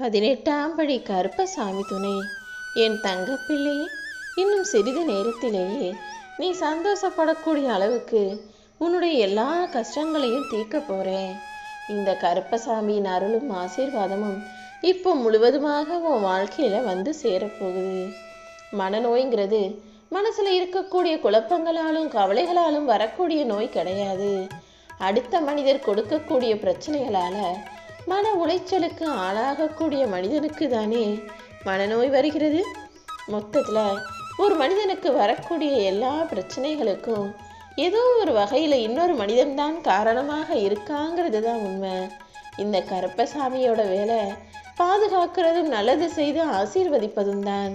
பதினெட்டாம் படி கருப்பசாமி துணை. என் தங்கப்பிள்ளை இன்னும் சிறிது நேரத்திலேயே நீ சந்தோஷப்படக்கூடிய அளவுக்கு உன்னுடைய எல்லா கஷ்டங்களையும் தீர்க்க போறேன். இந்த கருப்பசாமியின் அருளும் ஆசீர்வாதமும் இப்போ முழுவதுமாக உன் வாழ்க்கையில வந்து சேரப்போகுது. மனநோய்ங்கிறது மனசுல இருக்கக்கூடிய குழப்பங்களாலும் கவலைகளாலும் வரக்கூடிய நோய் கிடையாது. அடுத்த மனிதர் கொடுக்கக்கூடிய பிரச்சனைகளால மன உளைச்சலுக்கு ஆளாகக்கூடிய மனிதனுக்கு தானே மனநோய் வருகிறது? மொத்தத்துல ஒரு மனிதனுக்கு வரக்கூடிய எல்லா பிரச்சனைகளுக்கும் ஏதோ ஒரு வகையில இன்னொரு மனிதன்தான் காரணமாக இருக்காங்கிறது தான் உண்மை. இந்த கருப்பசாமியோட வேலை பாதுகாக்கிறதும் நல்லது செய்து ஆசீர்வதிப்பதும் தான்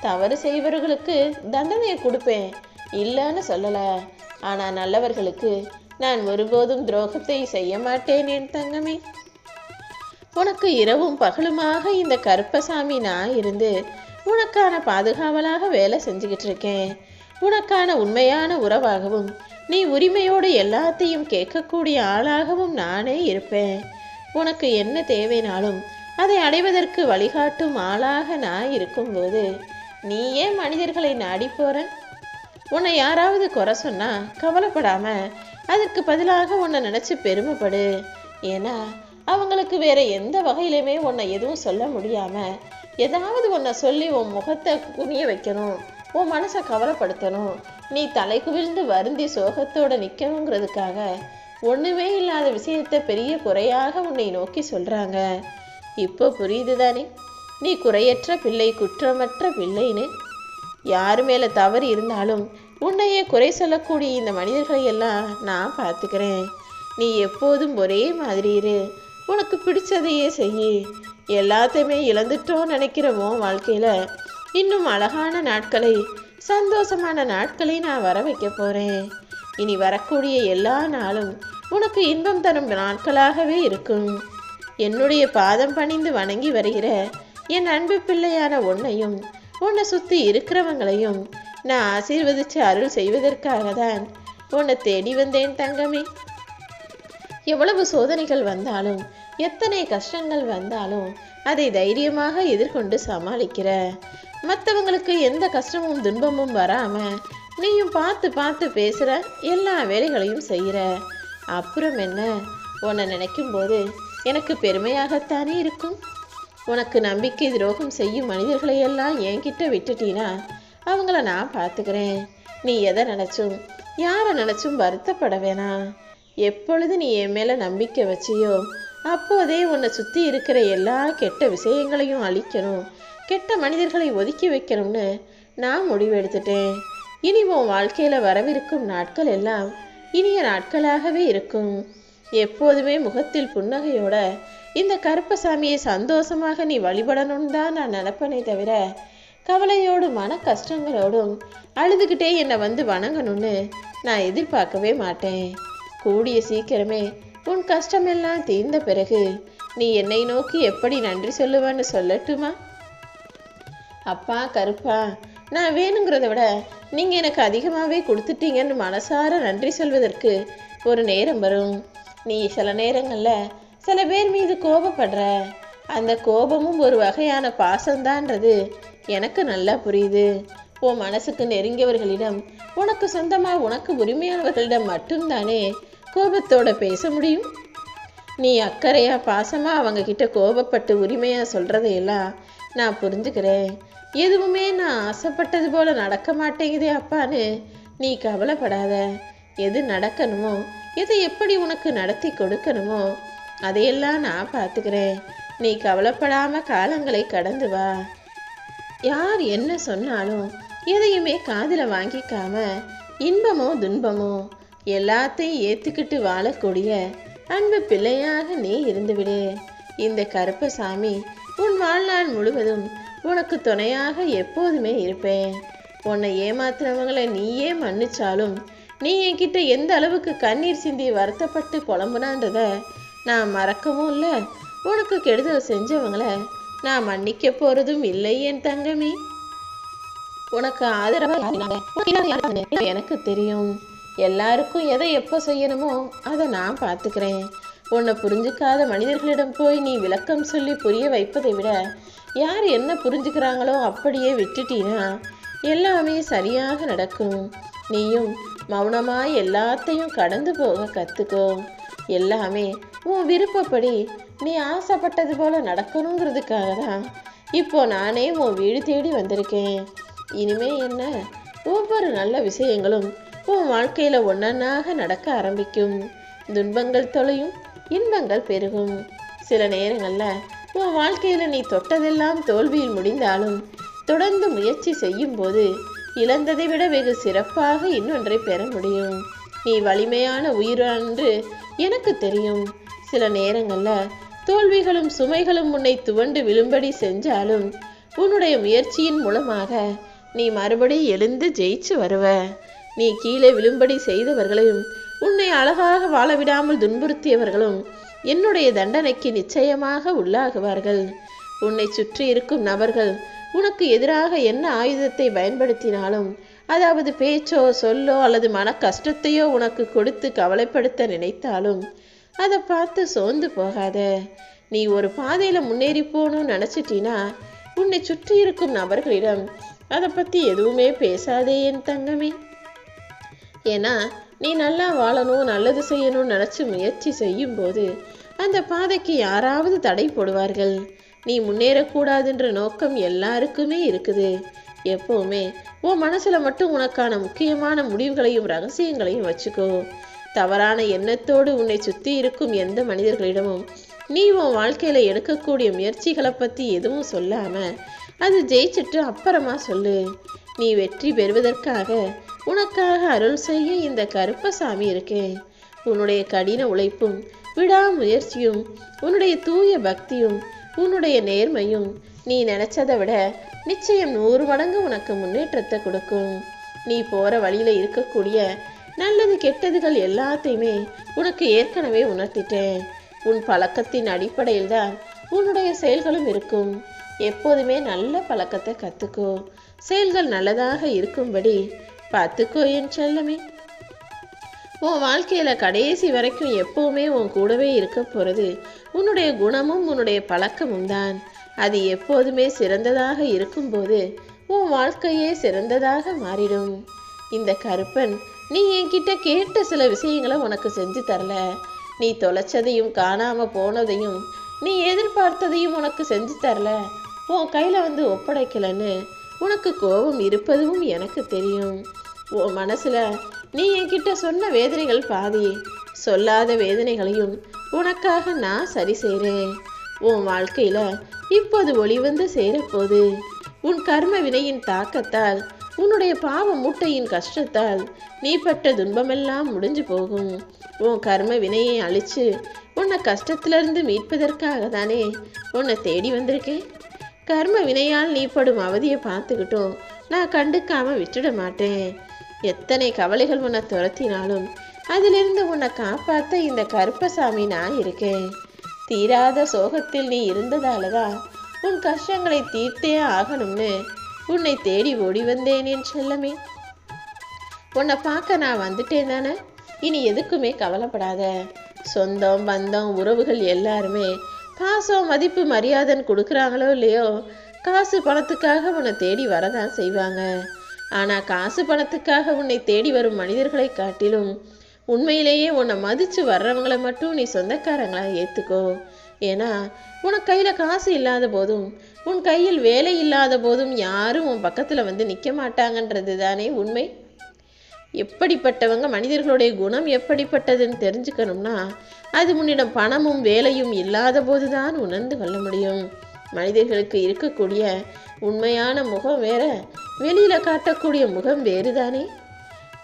தவறு செய்பவர்களுக்கு தண்டனையை கொடுப்பேன். இல்லைன்னு சொல்லலை. ஆனா நல்லவர்களுக்கு நான் ஒருபோதும் துரோகத்தை செய்ய மாட்டேன் என் தங்கமே. உனக்கு இரவும் பகலுமாக இந்த கருப்பசாமி நான் இருந்து உனக்கான பாதுகாவலாக வேலை செஞ்சுக்கிட்டு இருக்கேன். உனக்கான உண்மையான உறவாகவும் நீ உரிமையோடு எல்லாத்தையும் கேட்கக்கூடிய ஆளாகவும் நானே இருப்பேன். உனக்கு என்ன தேவைனாலும் அதை அடைவதற்கு வழிகாட்டும் ஆளாக நான் இருக்கும்போது நீ ஏன் மனிதர்களை நாடி போற உன்னை யாராவது குறை சொன்னா கவலைப்படாம அதற்கு பதிலாக உன்னை நினைச்சு பெருமைப்படு. ஏன்னா அவங்களுக்கு வேற எந்த வகையிலுமே உன்னை எதுவும் சொல்ல முடியாம ஏதாவது உன்னை சொல்லி உன் முகத்தை குனிய வைக்கணும் உன் மனசை கவலைப்படுத்தணும். நீ தலை குவிழ்ந்து வருந்தி சோகத்தோட நிற்கணுங்கிறதுக்காக ஒன்றுமே இல்லாத விஷயத்தை பெரிய குறையாக உன்னை நோக்கி சொல்கிறாங்க இப்போ புரியுது தானே? நீ குறையற்ற பிள்ளை குற்றமற்ற பிள்ளைன்னு. யார் மேலே தவறு இருந்தாலும் உன்னையே குறை சொல்லக்கூடிய இந்த மனிதர்களை எல்லாம் நான் பார்த்துக்கிறேன். நீ எப்போதும் ஒரே மாதிரி இரு. உனக்கு பிடிச்சதையே செய் எல்லாத்தையுமே இழந்துட்டோம் நினைக்கிற வாழ்க்கையில் இன்னும் அழகான நாட்களை சந்தோஷமான நாட்களை நான் வர வைக்க போகிறேன் இனி வரக்கூடிய எல்லா நாளும் உனக்கு இன்பம் தரும் நாட்களாகவே இருக்கும். என்னுடைய பாதம் பணிந்து வணங்கி வருகிற என் அன்பு பிள்ளையான உன்னையும் உன்னை சுற்றி இருக்கிறவங்களையும் நான் ஆசீர்வதித்து அருள் செய்வதற்காக தான் உன்னை தேடி வந்தேன் தங்கமே. எவ்வளவு சோதனைகள் வந்தாலும் எத்தனை கஷ்டங்கள் வந்தாலும் அதை தைரியமாக எதிர்கொண்டு சமாளிக்கிற. மற்றவங்களுக்கு எந்த கஷ்டமும் துன்பமும் வராம நீயும் பார்த்து பார்த்து பேசுற எல்லா வேலைகளையும் செய்கிற அப்புறம் என்ன? உன்னை நினைக்கும் போது எனக்கு பெருமையாகத்தானே இருக்கும்? உனக்கு நம்பிக்கை துரோகம் செய்யும் மனிதர்களை எல்லாம் என்கிட்ட விட்டுட்டீனா அவங்கள நான் பார்த்துக்கிறேன். நீ எதை நினைச்சும் யாரை நினைச்சும் வருத்தப்பட வேணாம். எப்பொழுது நீ என் மேலே நம்பிக்கை வச்சியோ அப்போதே உன்னை சுற்றி இருக்கிற எல்லா கெட்ட விஷயங்களையும் அழிக்கணும். கெட்ட மனிதர்களை ஒதுக்கி வைக்கணும்னு நான் முடிவெடுத்துட்டேன். இனி உன் வாழ்க்கையில் வரவிருக்கும் நாட்கள் எல்லாம் இனிய நாட்களாகவே இருக்கும். எப்போதுமே முகத்தில் புன்னகையோட இந்த கருப்பசாமியை சந்தோஷமாக நீ வழிபடணும்னு தான் நான் நினப்பனே தவிர கவலையோடும் மன கஷ்டங்களோடும் அழுதுகிட்டே என்னை வந்து வணங்கணும்னு நான் எதிர்பார்க்கவே மாட்டேன். கூடிய சீக்கிரமே உன் கஷ்டமெல்லாம் தீர்ந்த பிறகு நீ என்னை நோக்கி எப்படி நன்றி சொல்லுவேன்னு சொல்லட்டுமா? அப்பா கருப்பா நான் வேணுங்கிறத விட நீங்கள் எனக்கு அதிகமாகவே கொடுத்துட்டீங்கன்னு மனசார நன்றி சொல்வதற்கு ஒரு நேரம் வரும். நீ சில நேரங்களில் சில பேர் மீது கோபப்படுற. அந்த கோபமும் ஒரு வகையான பாசம்தான்றது எனக்கு நல்லா புரியுது. உன் மனசுக்கு நெருங்கியவர்களிடம் உனக்கு சொந்தமாக உனக்கு உரிமையானவர்களிடம் மட்டும்தானே கோபத்தோட பேச முடியும்? நீ அக்கறையா பாசமா அவங்க கிட்ட கோபப்பட்டு உரிமையா சொல்றதையெல்லாம் நான் புரிஞ்சுக்கிறேன். எதுவுமே நான் ஆசைப்பட்டது போல நடக்க மாட்டேங்குதே அப்பான்னு நீ கவலைப்படாத. எது நடக்கணுமோ எதை எப்படி உனக்கு நடத்தி கொடுக்கணுமோ அதையெல்லாம் நான் பார்த்துக்கிறேன். நீ கவலைப்படாம காலங்களை கடந்து வா. யார் என்ன சொன்னாலும் எதையுமே காதில் வாங்கிக்காம இன்பமோ துன்பமோ எல்லாத்தையும் ஏத்துக்கிட்டு வாழக்கூடிய அன்பு பிள்ளையாக நீ இருந்துவிடு. இந்த கருப்பசாமி உன் வாழ்நாள் முழுவதும் உனக்கு துணையாக எப்போதுமே இருப்பேன். உன்னை ஏமாத்துறவங்களை நீயே மன்னிச்சாலும் நீ என்கிட்ட எந்த அளவுக்கு கண்ணீர் சிந்தி வருத்தப்பட்டு புலம்புனான்றத நான் மறக்கவும் இல்லை. உனக்கு கெடுதல் செஞ்சவங்கள நான் மன்னிக்க போறதும் இல்லை என் தங்கமே. உனக்கு ஆதரவா எனக்கு தெரியும். எல்லாருக்கும் எதை எப்போ செய்யணுமோ அதை நான் பார்த்துக்கிறேன். உன்னை புரிஞ்சுக்காத மனிதர்களிடம் போய் நீ விளக்கம் சொல்லி புரிய வைப்பதை விட யார் என்ன புரிஞ்சுக்கிறாங்களோ அப்படியே விட்டுட்டீனா எல்லாமே சரியாக நடக்கும். நீயும் மௌனமாய் எல்லாத்தையும் கடந்து போக கற்றுக்கோ எல்லாமே உன் விருப்பப்படி நீ ஆசைப்பட்டது போல நடக்கணுங்கிறதுக்காக தான் இப்போ நானே உன் வீடு தேடி வந்திருக்கேன். இனிமே என்ன? ஒவ்வொரு நல்ல விஷயங்களும் உன் வாழ்க்கையில் ஒன்னாக நடக்க ஆரம்பிக்கும். துன்பங்கள் தொலையும் இன்பங்கள் பெருகும். சில நேரங்களில் உன் வாழ்க்கையில் நீ தொட்டதெல்லாம் தோல்வியில் முடிந்தாலும் தொடர்ந்து முயற்சி செய்யும் போது இழந்ததை விட வெகு சிறப்பாக இன்னொன்றை பெற முடியும். நீ வலிமையான உயிரென்று எனக்கு தெரியும். சில நேரங்களில் தோல்விகளும் சுமைகளும் உன்னை துவண்டு விழும்படி செஞ்சாலும் உன்னுடைய முயற்சியின் மூலமாக நீ மறுபடி எழுந்து ஜெயிச்சு வருவ. நீ கீழே விழும்படி செய்தவர்களையும் உன்னை அழகாக வாழ விடாமல் துன்புறுத்தியவர்களும் என்னுடைய தண்டனைக்கு நிச்சயமாக உள்ளாகுவார்கள். உன்னை சுற்றி இருக்கும் நபர்கள் உனக்கு எதிராக என்ன ஆயுதத்தை பயன்படுத்தினாலும் அதாவது பேச்சோ சொல்லோ அல்லது மன கஷ்டத்தையோ உனக்கு கொடுத்து கவலைப்படுத்த நினைத்தாலும் அதை பார்த்து சோர்ந்து போகாத. நீ ஒரு பாதையில் முன்னேறி போகணும்னு நினச்சிட்டினா உன்னை சுற்றி இருக்கும் நபர்களிடம் அதை பற்றி எதுவுமே பேசாதே என் தங்கமே. ஏன்னா நீ நல்லா வாழணும் நல்லது செய்யணும்னு நினச்சி முயற்சி செய்யும்போது அந்த பாதைக்கு யாராவது தடை போடுவார்கள். நீ முன்னேறக்கூடாதுன்ற நோக்கம் எல்லாருக்குமே இருக்குது. எப்போவுமே உன் மனசில் மட்டும் உனக்கான முக்கியமான முடிவுகளையும் ரகசியங்களையும் வச்சுக்கோ. தவறான எண்ணத்தோடு உன்னை சுற்றி இருக்கும் எந்த மனிதர்களிடமும் நீ உன் வாழ்க்கையில் எடுக்கக்கூடிய முயற்சிகளை பற்றி எதுவும் சொல்லாமல் அது ஜெயிச்சிட்டு அப்புறமா சொல்லு. நீ வெற்றி பெறுவதற்காக உனக்காக அருள் செய்ய இந்த கருப்பசாமி இருக்கேன். உன்னுடைய கடின உழைப்பும் விடாமுயற்சியும் உன்னுடைய தூய பக்தியும் உன்னுடைய நேர்மையும் நீ நினைச்சதை விட நிச்சயம் நூறு மடங்கு உனக்கு முன்னேற்றத்தை கொடுக்கும். நீ போற வழியில இருக்கக்கூடிய நல்லது கெட்டதுகள் எல்லாத்தையுமே உனக்கு ஏற்கனவே உணர்த்திட்டேன். உன் பழக்கத்தின் அடிப்படையில் தான் உன்னுடைய செயல்களும் இருக்கும். எப்போதுமே நல்ல பழக்கத்தை கத்துக்கோ. செயல்கள் நல்லதாக இருக்கும்படி பார்த்துக்கோ என் செல்லமே. உன் வாழ்க்கையில கடைசி வரைக்கும் எப்பவுமே உன் கூடவே இருக்க போறது உன்னுடைய குணமும் உன்னுடைய பழக்கமும் தான். அது எப்போதுமே சிறந்ததாக இருக்கும்போது உன் வாழ்க்கையே சிறந்ததாக மாறிடும். இந்த கருப்பன் நீ என்கிட்ட கேட்ட சில விஷயங்களை உனக்கு செஞ்சு தரல. நீ தொலைச்சதையும் காணாம போனதையும் நீ எதிர்பார்த்ததையும் உனக்கு செஞ்சு தரல. உன் கையில வந்து ஒப்படைக்கலன்னு உனக்கு கோபம் இருப்பதும் எனக்கு தெரியும். உன் மனசுல நீ என்கிட்ட சொன்ன வேதனைகள் பாதி சொல்லாத வேதனைகளையும் உனக்காக நான் சரி செய்கிறேன் உன் வாழ்க்கையில இப்போது ஒளி வந்து சேரப்போகுது. உன் கர்ம வினையின் தாக்கத்தால் உன்னுடைய பாவ மூட்டையின் கஷ்டத்தால் நீ பட்ட துன்பமெல்லாம் முடிஞ்சு போகும். உன் கர்ம வினையை அழிச்சு உன்னை கஷ்டத்திலிருந்து மீட்பதற்காக தானே உன்னை தேடி வந்திருக்கேன். கர்ம வினையால் நீ படும் அவதியை பார்த்துக்கிட்டும் நான் கண்டுக்காம விட்டுட மாட்டேன். எத்தனை கவலைகள் உன்னை துரத்தினாலும் அதிலிருந்து உன்னை காப்பாற்ற இந்த கருப்பசாமி நான் இருக்கேன். தீராத சோகத்தில் நீ இருந்ததால தான் உன் கஷ்டங்களை தீர்த்தே ஆகணும்னு உன்னை தேடி ஓடி வந்தேன் என் செல்லமே. உன்னை பார்க்க நான் வந்துட்டேன் தானே? இனி எதுக்குமே கவலைப்படாத. சொந்தம் பந்தம் உறவுகள் எல்லாருமே பாசம் மதிப்பு மரியாதைன்னு கொடுக்குறாங்களோ இல்லையோ காசு பணத்துக்காக உன்னை தேடி வரதான் செய்வாங்க. ஆனால் காசு பணத்துக்காக உன்னை தேடி வரும் மனிதர்களை காட்டிலும் உண்மையிலேயே உன்னை மதித்து வர்றவங்களை மட்டும் நீ சொந்தக்காரங்களா ஏற்றுக்கோ ஏன்னா உனக்கு கையில் காசு இல்லாத போதும் உன் கையில் வேலை இல்லாத போதும் யாரும் உன் பக்கத்தில் வந்து நிற்க மாட்டாங்கன்றது தானே உண்மை? எப்படிப்பட்டவங்க மனிதர்களுடைய குணம் எப்படிப்பட்டதுன்னு தெரிஞ்சுக்கணும்னா அது முன்னிடம் பணமும் வேலையும் இல்லாத போதுதான் உணர்ந்து கொள்ள முடியும். மனிதர்களுக்கு இருக்கக்கூடிய உண்மையான முகம் வேற. வெளியில காட்டக்கூடிய முகம் வேறுதானே?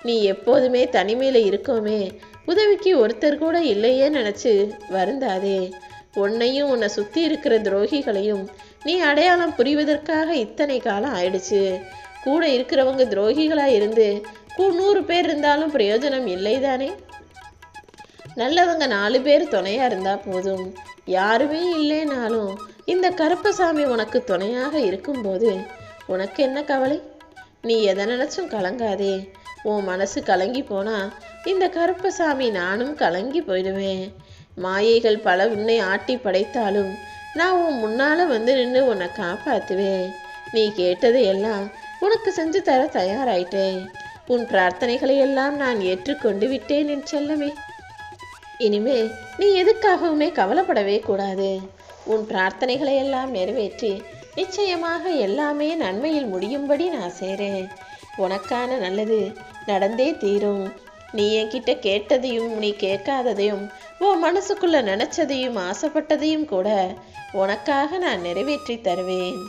நீ எப்போதுமே தனிமையில இருக்கோமே. உதவிக்கு ஒருத்தர் கூட இல்லையே நினைச்சு வருந்தாதே. உன்னையும் உன்னை சுத்தி இருக்கிற துரோகிகளையும் நீ அடையாளம் புரிவதற்காக இத்தனை காலம் ஆயிடுச்சு. கூட இருக்கிறவங்க துரோகிகளா இருந்து நூறு பேர் இருந்தாலும் பிரயோஜனம் இல்லைதானே? நல்லவங்க நாலு பேர் துணையா இருந்தா போதும். யாருமே இல்லைனாலும் இந்த கருப்பசாமி உனக்கு துணையாக இருக்கும்போது உனக்கு என்ன கவலை? நீ எதை நினைச்சும் கலங்காதே. உன் மனசு கலங்கி போனா இந்த கருப்பசாமி நானும் கலங்கி போயிடுவேன். மாயைகள் பல உன்னை ஆட்டி படைத்தாலும் நான் உன் முன்னால வந்து நின்று உன்னை காப்பாத்துவேன். நீ கேட்டதை எல்லாம் உனக்கு செஞ்சு தர தயாராயிட்டேன். உன் பிரார்த்தனைகளை எல்லாம் நான் ஏற்றுக்கொண்டு விட்டேன் என் செல்லமே. இனிமே நீ எதுக்காகவுமே கவலைப்படவே கூடாது. உன் பிரார்த்தனைகளை எல்லாம் நிறைவேற்றி நிச்சயமாக எல்லாமே நன்மையில் முடியும்படி நான் செய்கிறேன் உனக்கான நல்லது நடந்தே தீரும். நீ என்கிட்ட கேட்டதையும் நீ கேட்காததையும் உன் மனசுக்குள்ள நினைச்சதையும் ஆசைப்பட்டதையும் கூட உனக்காக நான் நிறைவேற்றி தருவேன்.